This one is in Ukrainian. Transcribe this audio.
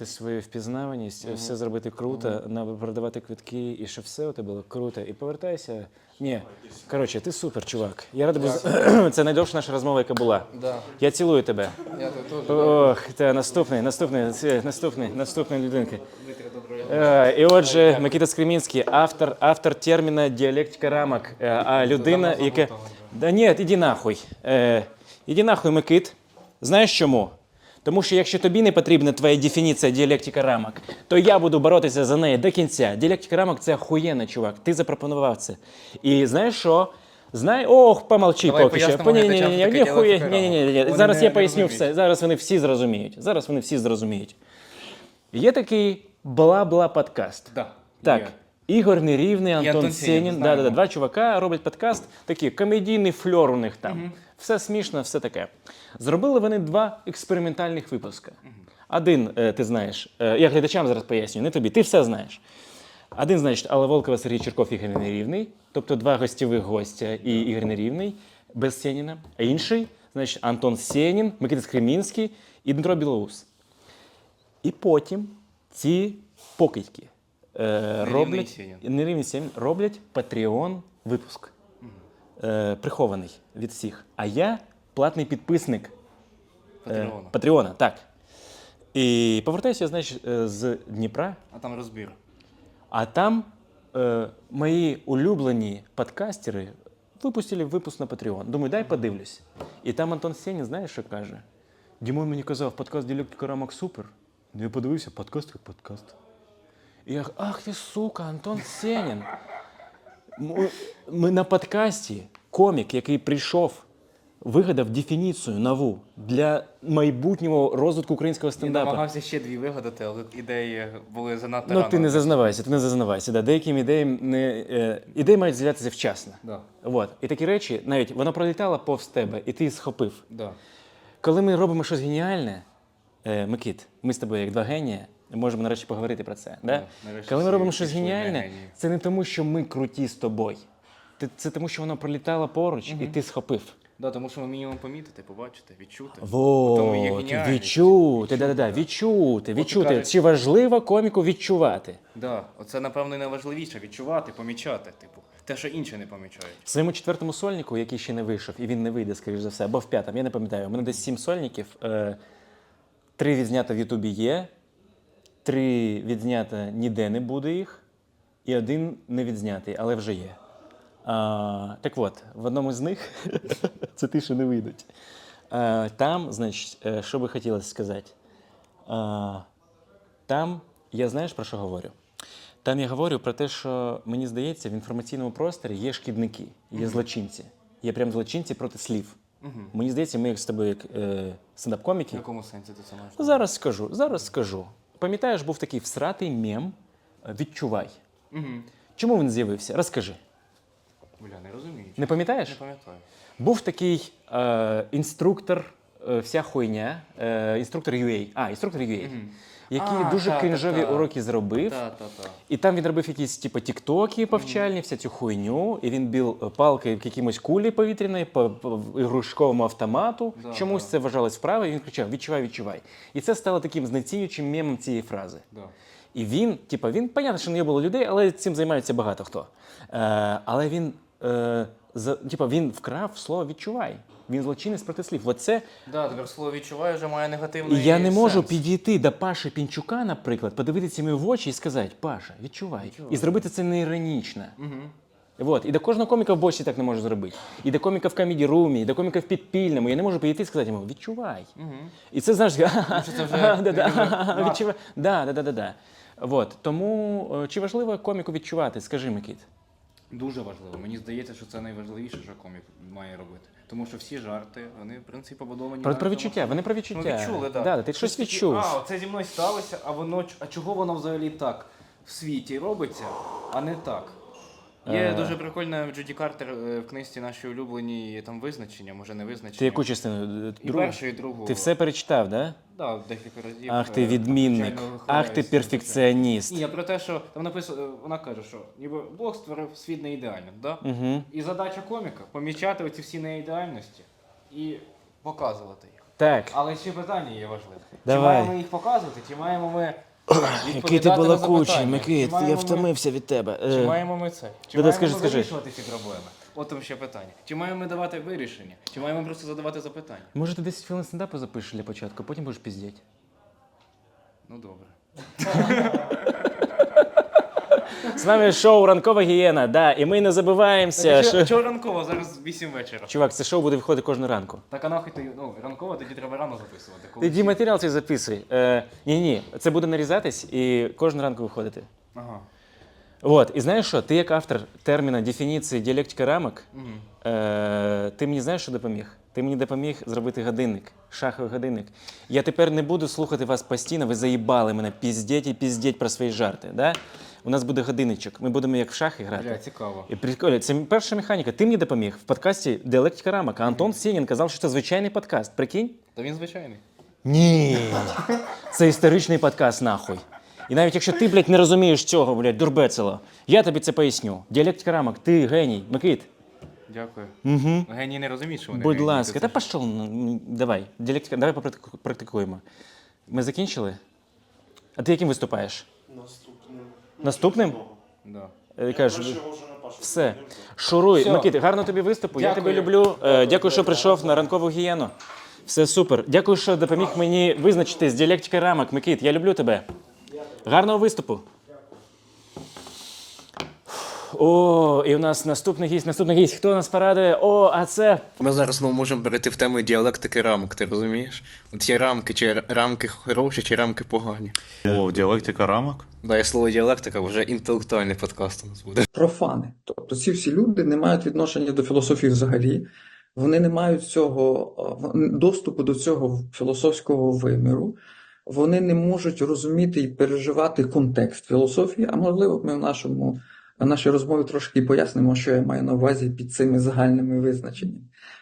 підняти свою впізнаваність, все зробити круто, на- продавати квитки, і щоб все у тебе було круто. І повертайся. Ні, коротше, ти супер, чувак. Я радий був. Це найдовша наша розмова, яка була. Да. Я цілую тебе. Я теж. Ох, та наступний, наступний, наступний, наступний людинки. Е, І отже, Микита Скремінський, автор, автор терміна діалектика рамок. Е, А людина, яка. Да ні, іди нахуй. Е, Іди нахуй, Микит. Знаєш чому? Тому що якщо тобі не потрібна твоя дефініція діалектика рамок, то я буду боротися за неї до кінця. Діалектика рамок це охуєнно, чувак. Ти запропонував це. І знаєш що? Знай, ох, помолчи Давай поки що. пояснимо Ні, ні, ні, глядачам, ні, що таке ні, діалектика ні, ні, ні, ні. рамок. Зараз Вони я не поясню розуміють. все. Зараз вони всі зрозуміють. Зараз вони всі зрозуміють. Є такий бла-бла подкаст. Да, Так. є. Ігор Нерівний, Антон, Антон Сенін. Да, да, да, два чувака роблять подкаст, такий комедійний фльор у них там. Все смішно, все таке. Зробили вони два експериментальних випуска. Один, е, ти знаєш, е, я глядачам зараз пояснюю, не тобі, ти все знаєш. Один, значить, Алла Волкова, Сергій Черков, Ігор Нерівний, тобто два гостєвих гостя і Ігор Нерівний без Сеніна. А інший, значить, Антон Сенін, Микита Скремінський і Дмитро Білоус. І потім ці покидьки е, роблять нерівний Сенін роблять Patreon випуск. Е, прихований від всіх. А я платний підписник Патреона. е, Патреона. Так. І повертаюся, значить, е, з Дніпра, А там розбір. а там е, мої улюблені подкастери випустили випуск на Patreon. Думаю, дай подивлюсь. І там Антон Сенін, знаєш, що каже? Дімон мені казав, подкаст Діалектика рамок супер. Ну, Я подивився, подкаст як подкаст. Я, ах ти сука, Антон Сенін. Ми, на подкасті комік, який прийшов, вигадав дефініцію нову для майбутнього розвитку українського стендапу. Я намагався ще дві вигадати, але ідеї були занадто Ну, рано. ти не зазнавайся, ти не зазнавайся. Да. Деяким ідеям не е, ідеї мають з'являтися вчасно. Да. От. І такі речі, навіть воно пролітало повз тебе, і ти схопив. Да. Коли ми робимо щось геніальне, е, Микит, ми з тобою, як два генія, можемо нарешті поговорити про це. Да? нарешті Коли ми всі робимо щось пішли геніальне, генії. це не тому, що ми круті з тобою. Ти- Це тому, що воно пролітало поруч, і ти схопив. Да, тому що ми мінімум помітити, побачити, відчути. Тому є Вот, геніальність. відчути, да, да, да, відчути, відчути. Чи важливо коміку відчувати? Да. Оце, напевно, і найважливіше відчувати, помічати. Типу, те, що інші не помічають. В своєму четвертому сольнику, який ще не вийшов, і він не вийде, скоріш за все, або в п'ятому, я не пам'ятаю. У мене десь сім сольників. Е, три відзнято в Ютубі є, три відзнято ніде не буде їх, і один не відзнятий, але вже є. А, так от, в одному з них це ті, що не вийдуть. А, там, значить, е, що би хотілося сказати? А, там я знаєш про що говорю? Там я говорю про те, що мені здається, в інформаційному просторі є шкідники, є злочинці. Є прям злочинці проти слів. Мені здається, ми як з тобою, як е, стендап-коміки. якому сенсі ти це маєш? Зараз скажу, зараз скажу. Пам'ятаєш, був такий всратий мем е, Відчувай. Угу. Чому він з'явився? Розкажи. Бля, не розумію. Не пам'ятаєш? Не пам'ятаю. Був такий е, інструктор, е, вся хуйня, е, інструктор UA. А, інструктор UA, який А, дуже та, та, крінжові та. уроки зробив. Та, та, та. І там він робив якісь типу, тіктоки повчальні, всю цю хуйню, і він біл палкою в якимось кулі повітряної по, по ігрушковому автомату. Да, Чомусь да. це вважалось вправо, і він кричав: відчувай, відчувай. І це стало таким знецінюючим мемом цієї фрази. Да. І він, типу, він, понятно, що не було людей, але цим займається багато хто. Е, але він, е, за, типу, він вкрав слово відчувай. Він злочинець проти слів. Оце Да, тепер слово відчуваю вже має негативний я не можу сенс. підійти до Паші Пінчука, наприклад, подивитися йому в очі і сказати: Паша, відчувай. Відчувай. І зробити це не іронічно. Угу. От. І до кожного коміка в бочі так не можу зробити. І до коміка в комеді румі, і до коміка в підпільному. Я не можу підійти і сказати йому, відчувай. Угу. І це знаєш, що це вже відчувай. Да, да, да, да, да. От. Тому е, чи важливо коміку відчувати? Скажи, Микит. Дуже важливо. Мені здається, що це найважливіше, що комік має робити. Тому що всі жарти, вони, в принципі, побудовані Про, на про тому, відчуття, вони про Ну, відчуття. відчули, так. Да, да, ти щось такі, відчув. А, це зі мною сталося, а воно ч- а чого воно взагалі так в світі робиться, а не так. Є Е. дуже прикольна Джуді Картер е, в книжці наші улюблені там визначення, може не визначення. Ти яку частину? Е, І Другу? першу, і другу. Ти все перечитав, да? Да, декілька разів. Ах ти е, відмінник, звичайно, ах ти перфекціоніст. Ні, я про те, що там написано, вона каже, що ніби Бог створив світ неідеальним, да? Угу. І задача коміка помічати оці всі неідеальності і показувати їх. Так. Але ще питання є важливе. Давай. Чи маємо їх показувати, чи маємо ми Який ти на балакучий, запитання? Микит, Чи маємо ми- втомився від тебе. Чи Е, маємо ми це? Чи Да-да, маємо скажи, ми скажи. вирішувати ці проблеми? От там ще питання. Чи маємо ми давати вирішення? Чи маємо просто задавати запитання? Може, ти 10 хвилин стендапу запишеш для початку, потім будеш піздіть. Ну добре. З нами шоу Ранкова гієна, да, і ми не забуваємося. Чого Що... чого ранково? Зараз 8 вечора. Чувак, це шоу буде виходити кожну ранку. Так а нахуй ти ну, ранково, тоді треба рано записувати. Коли... Матеріал цей записуй. Е, ні, ні, це буде нарізатись і кожну ранку виходити. Ага. От, і знаєш що? Ти як автор терміна дефініції діалектика рамок, е, ти мені знаєш, що допоміг? Ти мені допоміг зробити годинник, шаховий годинник. Я тепер не буду слухати вас постійно, ви заїбали мене піздіть і піздіть про свої жарти. Да? У нас буде годинничок. Ми будемо як в шахи грати. Бля, цікаво. І прикольно, це перша механіка. Ти мені допоміг в подкасті Діалектика рамок. А Антон Сінін казав, що це звичайний подкаст. Прикинь? Та він звичайний. Ні. Це історичний подкаст, нахуй. І навіть якщо ти, блядь, не розумієш цього, блядь, дурбецело, я тобі це поясню. Діалектика рамок, ти геній. Микит, Дякую. Угу. Геній не розуміють, що вони будь генії, ласка, то та це- пішов. ну, Давай. Діалектика, давай попрактику- практикуємо. Ми закінчили? А ти яким виступаєш? Наступним. Наступним? Да. Е, Кажеш, Першого вже на Пашу. все. Шуруй. Все. Микит, гарно тобі виступу. Я Дякую. тебе люблю. Е, Дякую, що прийшов на ранкову гієну. Все супер. Дякую, що допоміг мені визначити з діалектики рамок. Микит, я люблю тебе. Гарного виступу. О, і у нас наступний гість, наступний гість. Хто нас порадує? О, а це. Ми зараз знову можемо перейти в тему діалектики рамок, ти розумієш? От є рамки, чи рамки хороші, чи рамки погані. О, діалектика рамок. Да, є слово діалектика, вже інтелектуальний подкаст у нас буде. профани. Тобто ці всі люди не мають відношення до філософії взагалі, вони не мають цього доступу до цього філософського виміру, вони не можуть розуміти і переживати контекст філософії, а можливо, ми в нашому в нашій розмові трошки пояснимо, що я маю на увазі під цими загальними визначеннями.